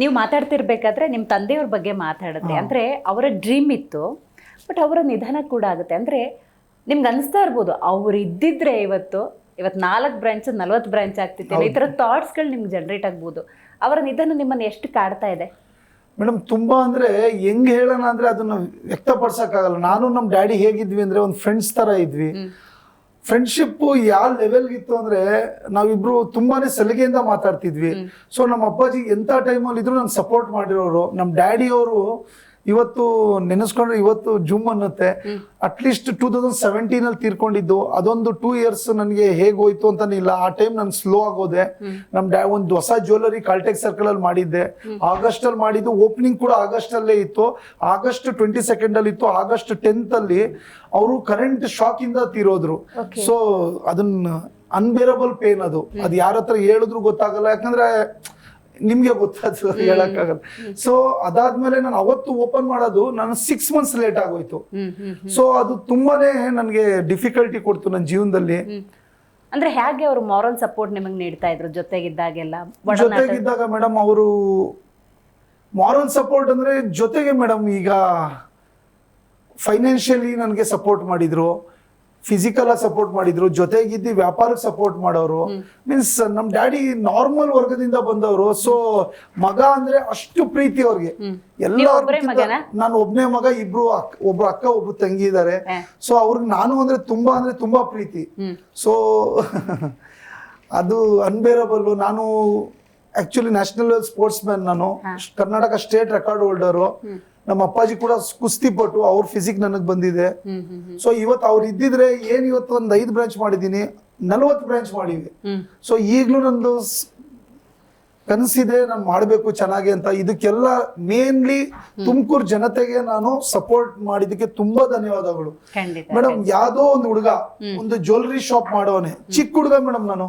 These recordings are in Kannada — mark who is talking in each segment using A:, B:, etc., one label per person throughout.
A: ನೀವು ಮಾತಾಡ್ತಿರ್ಬೇಕಾದ್ರೆ ನಿಮ್ಮ ತಂದೆಯವ್ರ ಬಗ್ಗೆ ಮಾತಾಡಿದ್ರೆ ಅಂದ್ರೆ ಅವರ ಡ್ರೀಮ್ ಇತ್ತು ಬಟ್ ಅವರ ನಿಧನ ಕೂಡ ಆಗುತ್ತೆ. ಅಂದ್ರೆ ನಿಮ್ಗೆ ಅನಿಸ್ತಾ ಇರ್ಬೋದು ಅವ್ರು ಇದ್ದಿದ್ರೆ ಇವತ್ತು ಇವತ್ತು ನಾಲ್ಕು ಬ್ರಾಂಚ್ ನಲ್ವತ್ತು ಬ್ರಾಂಚ್ ಆಗ್ತಿತ್ತು. ಈ ಥರ ಥಾಟ್ಸ್ಗಳು ನಿಮ್ಗೆ ಜನರೇಟ್ ಆಗ್ಬೋದು. ಅವರ ನಿಧನ ನಿಮ್ಮನ್ನು ಎಷ್ಟು ಕಾಡ್ತಾ ಇದೆ?
B: ಮೇಡಮ್ ತುಂಬಾ ಅಂದ್ರೆ ಹೆಂಗ್ ಹೇಳೋಣ ಅಂದರೆ ಅದನ್ನ ವ್ಯಕ್ತಪಡಿಸೋಕ್ಕಾಗಲ್ಲ. ನಾನು ನಮ್ಮ ಡ್ಯಾಡಿ ಹೇಗಿದ್ವಿ ಅಂದ್ರೆ ಒಂದು ಫ್ರೆಂಡ್ಸ್ ತರ ಇದ್ವಿ. ಫ್ರೆಂಡ್ಶಿಪ್ ಯಾವ ಲೆವೆಲ್ಗಿತ್ತು ಇತ್ತು ಅಂದ್ರೆ ನಾವಿಬ್ರು ತುಂಬಾನೇ ಸಲಿಗೆಯಿಂದ ಮಾತಾಡ್ತಿದ್ವಿ. ಸೊ ನಮ್ಮ ಅಪ್ಪಾಜಿ ಎಂತ ಟೈಮಲ್ಲಿ ಇದ್ರು ನಾನು ಸಪೋರ್ಟ್ ಮಾಡಿರೋರು ನಮ್ಮ ಡ್ಯಾಡಿ ಅವರು ಇವತ್ತು ನೆನೆಸ್ಕೊಂಡ್ರೆ ಇವತ್ತು ಜುಮ್ ಅನ್ನತ್ತೆ. At least two thousand seventeen ಅಲ್ಲಿ ತೀರ್ಕೊಂಡಿದ್ದು. ಅದೊಂದು ಟೂ ಇಯರ್ಸ್ ನನಗೆ ಹೇಗೋಯ್ತು ಹೋಯ್ತು ಅಂತಾನೆ ಇಲ್ಲ. ಆ ಟೈಮ್ ನಾನು ಸ್ಲೋ ಆಗೋದೆ. ನಮ್ ಡ್ಯಾ ಒಂದು ಹೊಸ ಜ್ಯುವೆಲ್ಲರಿ ಕಾಲ್ಟೆಕ್ ಸರ್ಕಲ್ ಅಲ್ಲಿ ಮಾಡಿದ್ದೆ. ಆಗಸ್ಟ್ ಅಲ್ಲಿ ಮಾಡಿದ್ದು. ಓಪನಿಂಗ್ ಕೂಡ ಆಗಸ್ಟ್ ಅಲ್ಲೇ ಇತ್ತು. ಆಗಸ್ಟ್ ಟ್ವೆಂಟಿ ಸೆಕೆಂಡ್ ಅಲ್ಲಿ ಇತ್ತು. ಆಗಸ್ಟ್ ಟೆಂತ್ ಅಲ್ಲಿ ಅವರು ಕರೆಂಟ್ ಶಾಕ್ ಇಂದ ತೀರೋದ್ರು. ಸೊ ಅದನ್ನ ಅನ್ಬೇರಬಲ್ ಪೇನ್ ಅದು. ಅದು ಯಾರ ಹತ್ರ ಹೇಳಿದ್ರು ಗೊತ್ತಾಗಲ್ಲ. ಯಾಕಂದ್ರೆ ನಿಮ್ಗೆ ಗೊತ್ತಾದ್ರು ಹೇಳಕ್ಕಾಗಲ್ಲ. ಸೊ ಅದಾದ್ಮೇಲೆ ನಾನು ಅವತ್ತು ಓಪನ್ ಮಾಡೋದು ನಾನು ಸಿಕ್ಸ್ ಮಂತ್ಸ್ ಲೇಟ್ ಆಗೋಯ್ತು. ಸೊ ಅದು ತುಂಬಾನೇ ನನಗೆ ಡಿಫಿಕಲ್ಟಿ ಕೊಡ್ತು ನನ್ನ ಜೀವನದಲ್ಲಿ.
A: ಅಂದ್ರೆ ಹೇಗೆ ಅವರು ಮಾರಲ್ ಸಪೋರ್ಟ್ ನಿಮಗೆ ನೀಡ್ತಾ ಇದ್ರು ಜೊತೆಗಿದ್ದಾಗೆಲ್ಲ?
B: ಜೊತೆಗಿದ್ದಾಗ ಮೇಡಮ್ ಅವರು ಮಾರಲ್ ಸಪೋರ್ಟ್ ಅಂದ್ರೆ ಜೊತೆಗೆ ಮೇಡಮ್ ಈಗ ಫೈನಾನ್ಷಿಯಲಿ ನನಗೆ ಸಪೋರ್ಟ್ ಮಾಡಿದ್ರು. ಫಿಸಿಕಲ್ ಆಗಿ ಸಪೋರ್ಟ್ ಮಾಡಿದ್ರು ಜೊತೆಗಿದ್ದು ವ್ಯಾಪಾರಕ್ಕೆ ಸಪೋರ್ಟ್ ಮಾಡೋರು. ಮೀನ್ಸ್ ನಮ್ ಡ್ಯಾಡಿ ನಾರ್ಮಲ್ ವರ್ಗದಿಂದ ಬಂದವರು. ಸೊ ಮಗ ಅಂದ್ರೆ ಅಷ್ಟು ಪ್ರೀತಿ ಅವ್ರಿಗೆ. ಎಲ್ಲ? ನಾನು ಒಬ್ನೇ ಮಗ ಇಬ್ರು ಒಬ್ರು ಅಕ್ಕ ಒಬ್ರು ತಂಗಿ ಇದ್ದಾರೆ. ಸೊ ಅವ್ರಿಗೆ ನಾನು ಅಂದ್ರೆ ತುಂಬಾ ಅಂದ್ರೆ ತುಂಬಾ ಪ್ರೀತಿ. ಸೊ ಅದು ಅನ್ಬೇರಬಲ್ ನಾನು ಆಕ್ಚುಲಿ ನ್ಯಾಷನಲ್ ಸ್ಪೋರ್ಟ್ಸ್ ಮ್ಯಾನ್ ನಾನು ಕರ್ನಾಟಕ ಸ್ಟೇಟ್ ರೆಕಾರ್ಡ್ ಹೋಲ್ಡರು ನಮ್ಮ ಅಪ್ಪಾಜಿ ಕೂಡ ಕುಸ್ತಿ ಪಟ್ಟು ಅವ್ರ ಫಿಸಿಕ್ ನನಗೆ ಬಂದಿದೆ. ಸೊ ಇವತ್ತು ಅವ್ರು ಇದ್ದಿದ್ರೆ ಏನ್ ಇವತ್ತು ಒಂದು ಐದು ಬ್ರಾಂಚ್ ಮಾಡಿದ್ದೀನಿ ನಲವತ್ತು ಬ್ರಾಂಚ್ ಮಾಡಿವಿ ಸೊ ಈಗಲೂ ನಂದು ಕನ್ಸಿದೆ ನಾನು ಮಾಡಬೇಕು ಚೆನ್ನಾಗಿ ಅಂತ. ಇದಕ್ಕೆಲ್ಲ ಮೇನ್ಲಿ ತುಮಕೂರು ಜನತೆಗೆ ನಾನು ಸಪೋರ್ಟ್ ಮಾಡಿದ್ದಕ್ಕೆ ತುಂಬಾ ಧನ್ಯವಾದಗಳು. ಮೇಡಮ್ ಯಾವ್ದೋ ಒಂದು ಹುಡುಗ ಒಂದು ಜ್ಯುವೆಲ್ರಿ ಶಾಪ್ ಮಾಡೋನೆ ಚಿಕ್ಕ ಹುಡುಗ ಮೇಡಮ್ ನಾನು.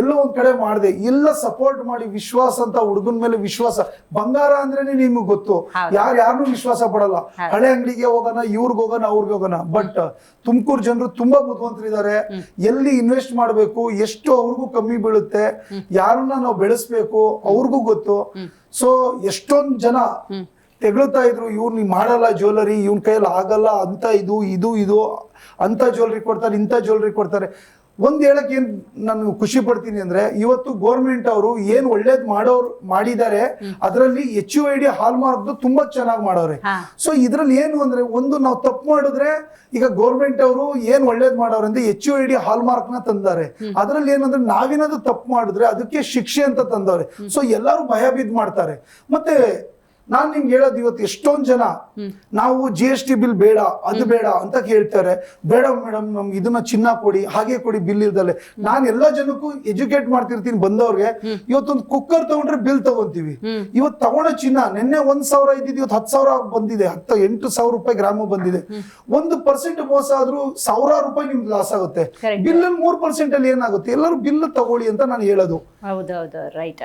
B: ಎಲ್ಲೋ ಒಂದ್ ಕಡೆ ಮಾಡಿದೆ. ಎಲ್ಲ ಸಪೋರ್ಟ್ ಮಾಡಿ ವಿಶ್ವಾಸ ಅಂತ ಹುಡುಗನ ಮೇಲೆ ವಿಶ್ವಾಸ. ಬಂಗಾರ ಅಂದ್ರೇನೆ ನಿಮ್ಗೆ ಗೊತ್ತು.
A: ಯಾರ್
B: ಯಾರು ಯಾರನ್ನೂ ವಿಶ್ವಾಸ ಪಡಲ್ಲ. ಹಳೆ ಅಂಗಡಿಗೆ ಹೋಗೋಣ ಇವ್ರಿಗೆ ಹೋಗೋಣ ಅವ್ರಿಗೆ ಹೋಗೋಣ. ಬಟ್ ತುಮಕೂರು ಜನರು ತುಂಬಾ ಬುದ್ಧಿವಂತರಿದ್ದಾರೆ ಎಲ್ಲಿ ಇನ್ವೆಸ್ಟ್ ಮಾಡಬೇಕು ಎಷ್ಟು ಅವ್ರಿಗೂ ಕಮ್ಮಿ ಬೀಳುತ್ತೆ ಯಾರನ್ನ ನಾವು ಬೆಳೆಸ್ಬೇಕು ಅವ್ರಿಗೂ ಗೊತ್ತು. ಸೊ ಎಷ್ಟೊಂದ್ ಜನ ತೆಗಳುತ್ತಾ ಇದ್ರು ಇವ್ರು ನೀವು ಮಾಡಲ್ಲ ಜ್ಯುವೆಲರಿ ಇವನ್ ಕೈಯಲ್ಲಿ ಆಗಲ್ಲ ಅಂತ ಇದು ಇದು ಇದು ಅಂತ ಜ್ಯುವೆಲ್ಲರಿ ಕೊಡ್ತಾರೆ ಇಂಥ ಜ್ಯುವೆಲ್ರಿ ಕೊಡ್ತಾರೆ. ಒಂದ್ ಹೇಳಕ್ ಏನ್ ನಾನು ಖುಷಿ ಪಡ್ತೀನಿ ಅಂದ್ರೆ ಇವತ್ತು ಗೋರ್ಮೆಂಟ್ ಅವರು ಏನ್ ಒಳ್ಳೇದ್ ಮಾಡೋರು ಮಾಡಿದ್ದಾರೆ ಅದರಲ್ಲಿ H U I D hallmark ತುಂಬಾ ಚೆನ್ನಾಗಿ ಮಾಡೋರೆ. ಸೊ ಇದ್ರಲ್ಲಿ ಏನು ಅಂದ್ರೆ ಒಂದು ನಾವು ತಪ್ಪು ಮಾಡಿದ್ರೆ ಈಗ ಗೋರ್ಮೆಂಟ್ ಅವರು ಏನ್ ಒಳ್ಳೇದ್ ಮಾಡೋರು ಅಂದ್ರೆ ಎಚ್ ಯು ಐ ಡಿ ಹಾಲ್ ಮಾರ್ಕ್ನ ತಂದಾರೆ. ಅದ್ರಲ್ಲಿ ಏನಂದ್ರೆ ನಾವೇನಾದ್ರು ತಪ್ಪು ಮಾಡಿದ್ರೆ ಅದಕ್ಕೆ ಶಿಕ್ಷೆ ಅಂತ ತಂದವ್ರೆ. ಸೊ ಎಲ್ಲರೂ ಭಯ ಬಿದ್ದು ಮಾಡ್ತಾರೆ. ಮತ್ತೆ ನಾನ್ ನಿಮ್ಗೆ ಹೇಳೋದು ಇವತ್ತು ಎಷ್ಟೊಂದ್ ಜನ ನಾವು ಜಿ ಎಸ್ ಟಿ ಬಿಲ್ ಬೇಡ ಅದು ಬೇಡ ಅಂತ ಕೇಳ್ತಾರೆ. ಬೇಡ ಮೇಡಮ್ ನಮ್ಗೆ ಇದನ್ನ ಚಿನ್ನ ಕೊಡಿ ಹಾಗೆ ಕೊಡಿ ಬಿಲ್ ಇಲ್ದಲೆ. ನಾನ್ ಎಲ್ಲಾ ಜನಕ್ಕೂ ಎಜುಕೇಟ್ ಮಾಡ್ತಿರ್ತೀನಿ ಬಂದವ್ರಿಗೆ. ಇವತ್ತೊಂದು ಕುಕ್ಕರ್ ತಗೊಂಡ್ರೆ ಬಿಲ್ ತಗೊಂತೀವಿ. ಇವತ್ತು ತಗೊಳ್ಳೋ ಚಿನ್ನ ನಿನ್ನೆ ಒಂದ್ ಸಾವಿರ ಇದ್ದಿದ್ದು ಇವತ್ತು ಹತ್ತು ಸಾವಿರ ಬಂದಿದೆ. ಹತ್ತು ಎಂಟು ಸಾವಿರ ರೂಪಾಯಿ ಗ್ರಾಮ ಬಂದಿದೆ. ಒಂದು ಪರ್ಸೆಂಟ್ ಮೋಸ ಆದ್ರೂ ಸಾವಿರಾರು ರೂಪಾಯಿ ನಿಮ್ಗೆ ಲಾಸ್ ಆಗುತ್ತೆ. ಬಿಲ್ ಅಲ್ಲಿ ಮೂರ್ ಪರ್ಸೆಂಟ್ ಅಲ್ಲಿ ಏನಾಗುತ್ತೆ? ಎಲ್ಲರೂ ಬಿಲ್ ತಗೊಳ್ಳಿ ಅಂತ ನಾನು ಹೇಳೋದು.
A: ಹೌದೌದು ರೈಟ್